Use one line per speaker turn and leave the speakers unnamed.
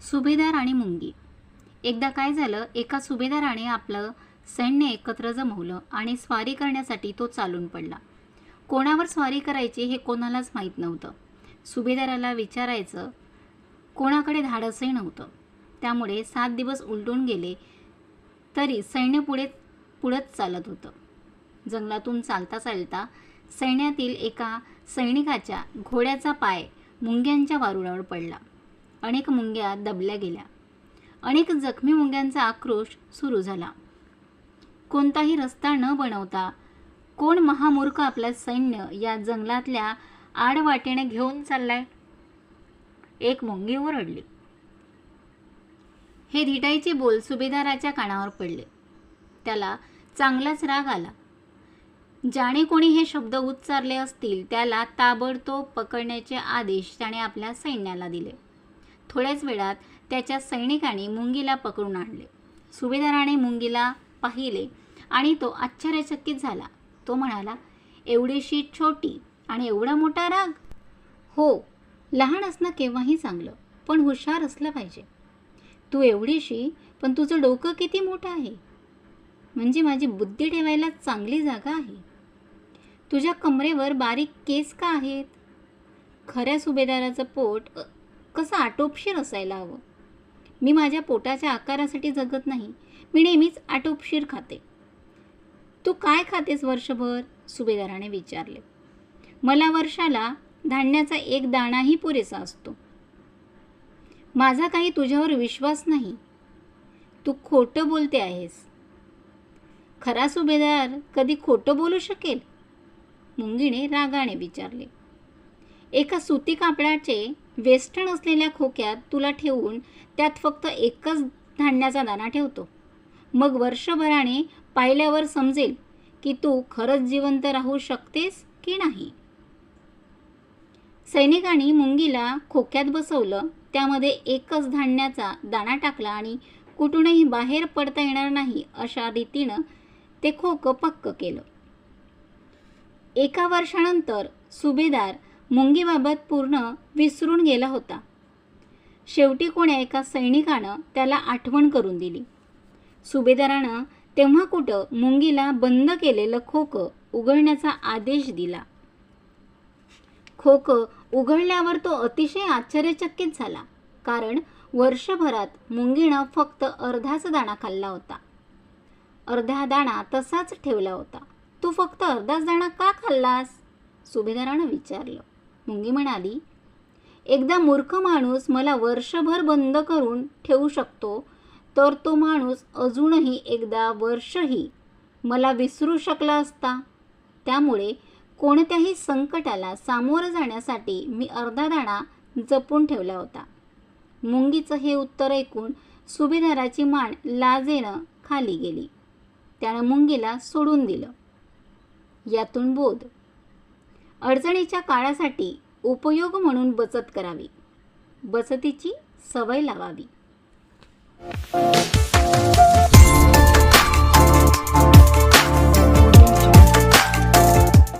सुभेदार आणि मुंगी. एकदा काय झालं एका सुभेदाराने आपलं सैन्य एकत्र जमवलं आणि स्वारी करण्यासाठी तो चालून पडला. कोणावर स्वारी करायची हे कोणालाच माहीत नव्हतं. सुभेदाराला विचारायचं कोणाकडे धाडसही नव्हतं. त्यामुळे सात दिवस उलटून गेले तरी सैन्य पुढे पुढंच चालत होतं. जंगलातून चालता चालता सैन्यातील एका सैनिकाच्या घोड्याचा पाय मुंग्यांच्या वारुळावर पडला. अनेक मुंग्या दबल्या गेल्या. अनेक जखमी मुंग्यांचा आक्रोश सुरू झाला. कोणताही रस्ता न बनवता कोण महामूर्ख आपलं सैन्य या जंगलातल्या आडवाटेने घेऊन चाललाय? एक मुंगी ओरडली. हे धिटाईचे बोल सुभेदाराच्या कानावर पडले. त्याला चांगलाच राग आला. ज्याने कोणी हे शब्द उच्चारले असतील त्याला ताबडतोब पकडण्याचे आदेश त्याने आपल्या सैन्याला दिले. थोड्याच वेळात त्याच्या सैनिकांनी मुंगीला पकडून आणले. सुभेदाराने मुंगीला पाहिले आणि तो आश्चर्यचकित झाला. तो म्हणाला एवढीशी छोटी आणि एवढा मोठा राग? हो लहान असणं केव्हाही चांगलं पण हुशार असलं पाहिजे. तू एवढीशी पण तुझं डोकं किती मोठं आहे? म्हणजे माझी बुद्धी ठेवायला चांगली जागा आहे. तुझ्या कमरेवर बारीक केस का आहेत खऱ्या सुभेदाराचं पोट कसं आटोपशीर असायला हवं? मी माझ्या पोटाच्या आकारासाठी जगत नाही. मी नेहमीच आटोपशीर खाते. तू काय खातेस वर्षभर? सुभेदाराने विचारले. मला वर्षाला धान्याचा एक दाणाही पुरेसा असतो. माझा काही तुझ्यावर विश्वास नाही. तू खोटं बोलते आहेस. खरा सुभेदार कधी खोटं बोलू शकेल? मुंगीने रागाने विचारले. एका सुती कापडाचे वेस्टर्न असलेल्या खोक्यात तुला ठेवून त्यात फक्त एकच धान्याचा दाणा ठेवतो. मग वर्षभराने पाहिल्यावर समजेल की तू खरंच जिवंत राहू शकतेस की नाही. सैनिकांनी मुंगीला खोक्यात बसवलं त्यामध्ये एकच धान्याचा दाणा टाकला आणि कुठूनही बाहेर पडता येणार नाही अशा रीतीनं ते खोकं पक्क केलं. एका वर्षानंतर सुभेदार मुंगीबाबत पूर्ण विसरून गेला होता. शेवटी कोण्या एका सैनिकानं त्याला आठवण करून दिली. सुभेदारानं तेव्हा कुठं मुंगीला बंद केलेलं खोकं उघडण्याचा आदेश दिला. खोकं उघडल्यावर तो अतिशय आश्चर्यचकित झाला कारण वर्षभरात मुंगीनं फक्त अर्धाच दाणा खाल्ला होता. अर्धा दाणा तसाच ठेवला होता. तू फक्त अर्धाच दाणा का खाल्लास? सुभेदारानं विचारलं. मुंगी म्हणाली एकदा मूर्ख माणूस मला वर्षभर बंद करून ठेवू शकतो तर तो माणूस अजूनही एकदा वर्षही मला विसरू शकला असता. त्यामुळे कोणत्याही संकटाला सामोरं जाण्यासाठी मी अर्धा दाणा जपून ठेवला होता. मुंगीचं हे उत्तर ऐकून सुभेदाराची मान लाजेनं खाली गेली. त्यानं मुंगीला सोडून दिलं. यातून बोध. अडचणीच्या काळासाठी उपयोग म्हणून बचत करावी. बचतीची सवय लावावी.